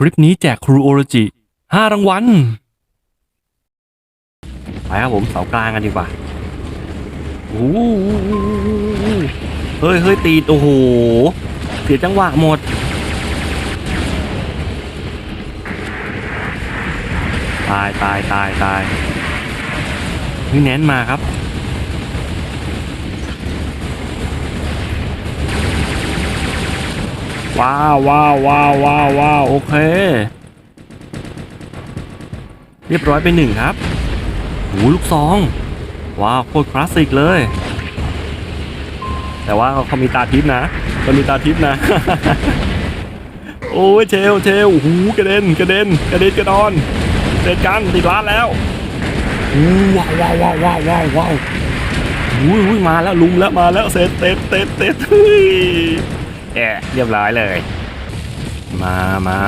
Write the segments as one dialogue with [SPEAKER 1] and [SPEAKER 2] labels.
[SPEAKER 1] คลิปนี้แจกครูโอโรจิห้ารางวัลไปครับผมเสากลางกันดีกว่าโอ้โหเฮ้ยเฮ้ยตีโอ้โห เสียจังหวะหมด ตายตายตายตายนี่แน้นมาครับ ว้าวว้าวว้าวว้าวว้าวโอเค เรียบร้อยไปหนึ่งครับหูลูกซองว้าวโคตรคลาสสิกเลย แต่ว่าเขามีตาทิพนะเขามีตาทิพนะ โอ้ยเชลเชลโอ้โหกระเด็นกระเด็นกระเด็นกระดอนเด็ดกันติดร้านแล้วอู้ว้าวว้าวว้าวว้าวว้าวว้าวอุ้ยอุ้ยมาแล้วลุมแล้วมาแล้วเสร็จเต็ดเต็ดเต็ด เฮ้ยแอะเรียบร้อยเลย มามา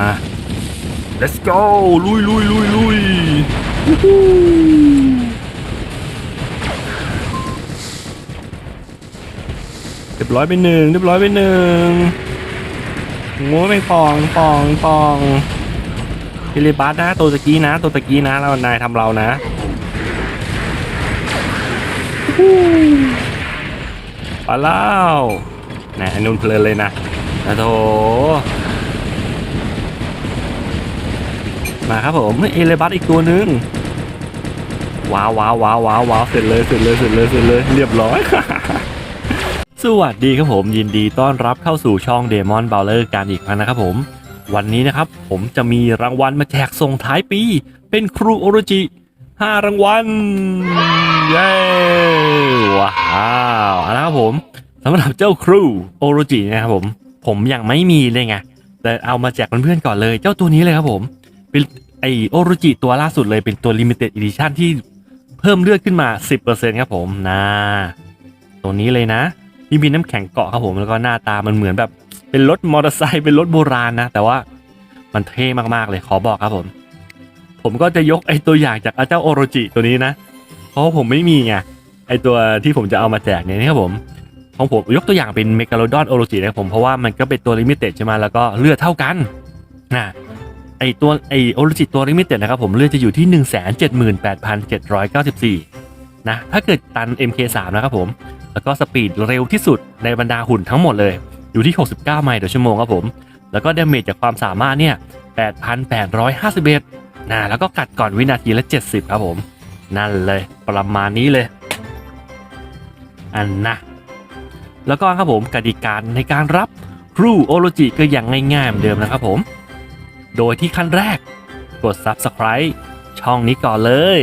[SPEAKER 1] let's go ลุยลุยลุยลุยวู้ฮู้เรียบร้อยไปหนึ่งเรียบร้อยไปหนึ่งโง่ไม่ปองปองปองพิลิบัสนะตัวตะกี้นะ ตัวตะกี้นะเรานายทำเรานะวู้ฮู้ไปแล้ว นะอันนุ่นเพลินเลยนะนะโถมาครับผมเอเลบัสอีกตัวหนึ่งว้าวว้าวว้าวว้าวว้าวเสร็จเลยเสร็จเลยเสร็จเลยเสร็จเลยเรียบร้อย สวัสดีครับผมยินดีต้อนรับเข้าสู่ช่องเดมอนเบลเลอร์การอีกครั้งนะครับผม วันนี้นะครับผมจะมีรางวัลมาแจกส่งท้ายปี เป็นครูโอโรจิ5รางวัล เย้ว้าวเอาละครับผม สำหรับเจ้าครูโอโรจินะครับผม ผมยังไม่มีเลยไงแต่เอามาแจกเพื่อนๆก่อนเลย เจ้าตัวนี้เลยครับผมเป็นไอโอโรจิตัวล่าสุดเลยเป็นตัว Limited Edition ที่เพิ่มเลือดขึ้นมา 10%ครับผมนะตัวนี้เลยนะที่มีน้ำแข็งเกาะครับผมแล้วก็หน้าตามันเหมือนแบบ เป็นรถมอเตอร์ไซค์เป็นรถโบราณนะ แต่ว่ามันเท่มากๆเลยขอบอกครับผม ผมก็จะยกไอตัวอย่างจากเจ้าโอโรจิตัวนี้นะ เพราะผมไม่มีไงไอตัวที่ผมจะเอามาแจกเนี่ยนี่ครับผม ของผมยกตัวอย่างเป็นเมกาโลดอนโอโรจินะครับผมเพราะว่ามันก็เป็นตัวลิมิเต็ดใช่ไหมแล้วก็เลือดเท่ากันนะไอตัวไอโอโรจิตัวลิมิเต็ดนะครับผมเลือดจะอยู่ที่ 1 7 8 7 9 4 นะถ้าเกิดตัน MK3 นะครับผมแล้วก็สปีดเร็วที่สุดในบรรดาหุ่นทั้งหมดเลยอยู่ที่ 69 ไมล์ต่อชั่วโมงครับผม แล้วก็ดาเมจจากความสามารถเนี่ย 8,851 นะ แล้วก็กัดก่อนวินาทีละ 70 ครับผม นั่นเลยประมาณนี้เลย อันนะ แล้วก็ครับผมกติกาในการรับครูโอโลจิก็อย่างง่ายๆเหมือนเดิมนะครับผม โดยที่ขั้นแรก กด Subscribe ช่องนี้ก่อนเลย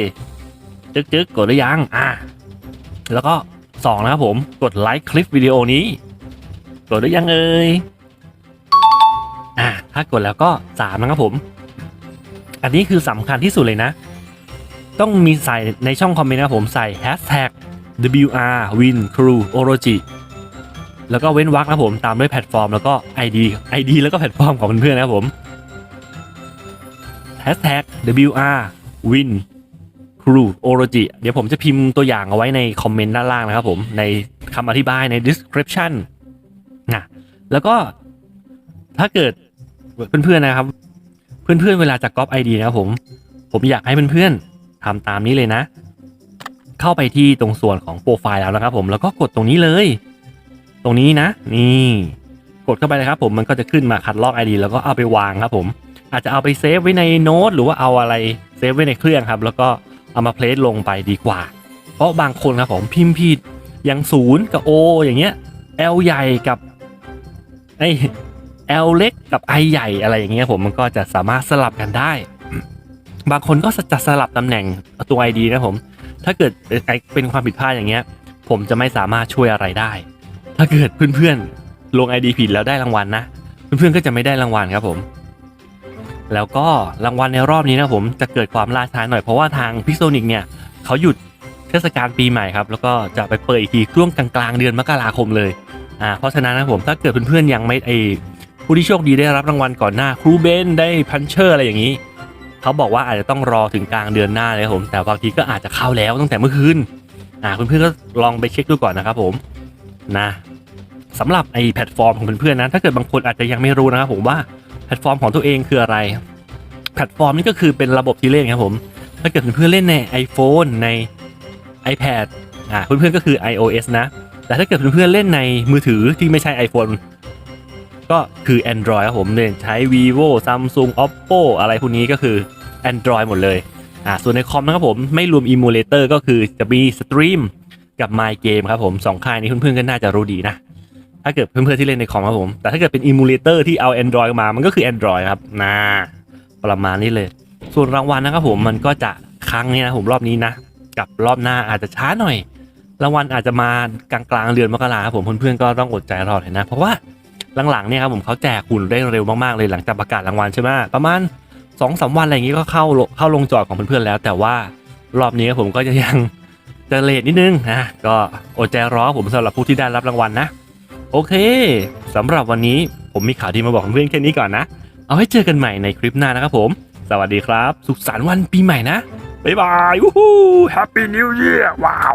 [SPEAKER 1] จึ๊กจึ๊กดหรือยังอะแล้วก็ 2 นะครับผมกดไลค์คลิปวิดีโอนี้ กดหรือยังเอ่ยอะถ้ากดแล้วก็ 3 นะครับผม อันนี้คือสำคัญที่สุดเลยนะ ต้องมีใส่ในช่องคอมเมนต์นะผมใส่ hashtag WR Win Crew Orochi แล้วก็เว้นวรรคนะผมตามด้วยแพลตฟอร์มแล้วก็ ID ID แล้วก็แพลตฟอร์มของเพื่อนๆนะครับผม hashtag WR Win Crew Orochi เดี๋ยวผมจะพิมพ์ตัวอย่างเอาไว้ในคอมเมนต์ด้านล่างนะครับผม ในคำอธิบายใน description นะแล้วก็ถ้าเกิดเพื่อนๆนะครับ เพื่อนๆเวลาจะก๊อป ID นะครับผม ผมอยากให้เพื่อนๆทำตามนี้เลยนะ เข้าไปที่ตรงส่วนของโปรไฟล์แล้วนะครับผมแล้วก็กดตรงนี้เลย ตรงนี้นะ นี่กดเข้าไปเลยครับผมมันก็จะขึ้นมาคัดลอก ID แล้วก็เอาไปวางครับผม อาจจะเอาไปเซฟไว้ในโน้ตหรือว่าเอาอะไรเซฟไว้ในเครื่องครับ แล้วก็เอามาเพลสลงไปดีกว่า เพราะบางคนครับผมพิมพ์ผิดอย่างศูนย์กับ O อย่างเงี้ย L ใหญ่กับไอ L เล็กกับ I ใหญ่อะไรอย่างเงี้ยผมมันก็จะสามารถสลับกันได้ บางคนก็จะสลับตำแหน่งตัว ID นะผม ถ้าเกิดเป็นความผิดพลาดอย่างเงี้ย ผมจะไม่สามารถช่วยอะไรได้ ถ้าเกิดเพื่อนๆลง ID ผิดแล้วได้รางวัลนะ เพื่อนๆก็จะไม่ได้รางวัลครับผม แล้วก็รางวัลในรอบนี้นะผมจะเกิดความล่าช้าหน่อยเพราะว่าทางพิกโซนิกเนี่ยเขาหยุดเทศกาลปีใหม่ครับ แล้วก็จะไปเปิดอีกทีช่วงกลางๆเดือนมกราคมเลยอ่าเพราะฉะนั้นนะผมถ้าเกิดเพื่อนๆยังไม่ไอผู้ที่โชคดีได้รับรางวัลก่อนหน้าครูเบนได้พันเชอร์อะไรอย่างนี้เขาบอกว่าอาจจะต้องรอถึงกลางเดือนหน้าเลยครับผม แต่บางทีก็อาจจะเข้าแล้วตั้งแต่เมื่อคืนอ่าเพื่อนๆก็ลองไปเช็คดูก่อนนะครับผม นะสำหรับไอแพลตฟอร์มของเพื่อนๆนะถ้าเกิดบางคนอาจจะยังไม่รู้นะครับผมว่าแพลตฟอร์มของตัวเองคืออะไร แพลตฟอร์มนี่ก็คือเป็นระบบที่เล่นครับผม ถ้าเกิดเพื่อนๆเล่นใน iPhone ใน iPad อ่าเพื่อนๆก็คือ iOS นะ แต่ถ้าเกิดเพื่อนๆเล่นในมือถือที่ไม่ใช่ iPhone ก็คือ Android ครับผมเนี่ยใช้ vivo Samsung Oppo อะไรพวกนี้ก็คือ Android หมดเลยอ่าส่วนในคอมนะครับผมไม่รวม emulator ก็คือจะมี Stream กับ My Game ครับผมสองค่ายนี้เพื่อนๆก็น่าจะรู้ดีนะ ถ้าเกิดเพื่อนๆที่เล่นในคอมครับผม แต่ถ้าเกิดเป็น emulator ที่เอา Android มามันก็คือ Android ครับนะประมาณนี้เลย ส่วนรางวัลนะครับผมมันก็จะครั้งนี้นะผมรอบนี้นะ กับรอบหน้าอาจจะช้าหน่อย รางวัลอาจจะมากลางกลางๆเดือนมกราครับผมเพื่อนๆก็ต้องอดใจรอหน่อยนะ เพราะว่าหลังๆเนี่ยครับผมเขาแจกหุ่นได้เร็วมากๆเลยหลังจากประกาศรางวัลใช่ไหมประมาณ2อสวันอะไรอย่างงี้ก็เข้าเข้าลงจอดของเพื่อนๆแล้ว แต่ว่ารอบนี้ครับผมก็จะยัง จะเลทนิดนึงนะก็อดใจรอผมสำหรับผู้ที่ได้รับรางวัลนะ โอเคสำหรับวันนี้ผมมีข่าวดีมาบอกเพื่อนแค่นี้ก่อนนะ เอาให้เจอกันใหม่ในคลิปหน้านะครับผม สวัสดีครับ สุขสันต์วันปีใหม่นะ บ๊ายบายวู้ฮู้แฮปปี้นิวเยียร์ว้าว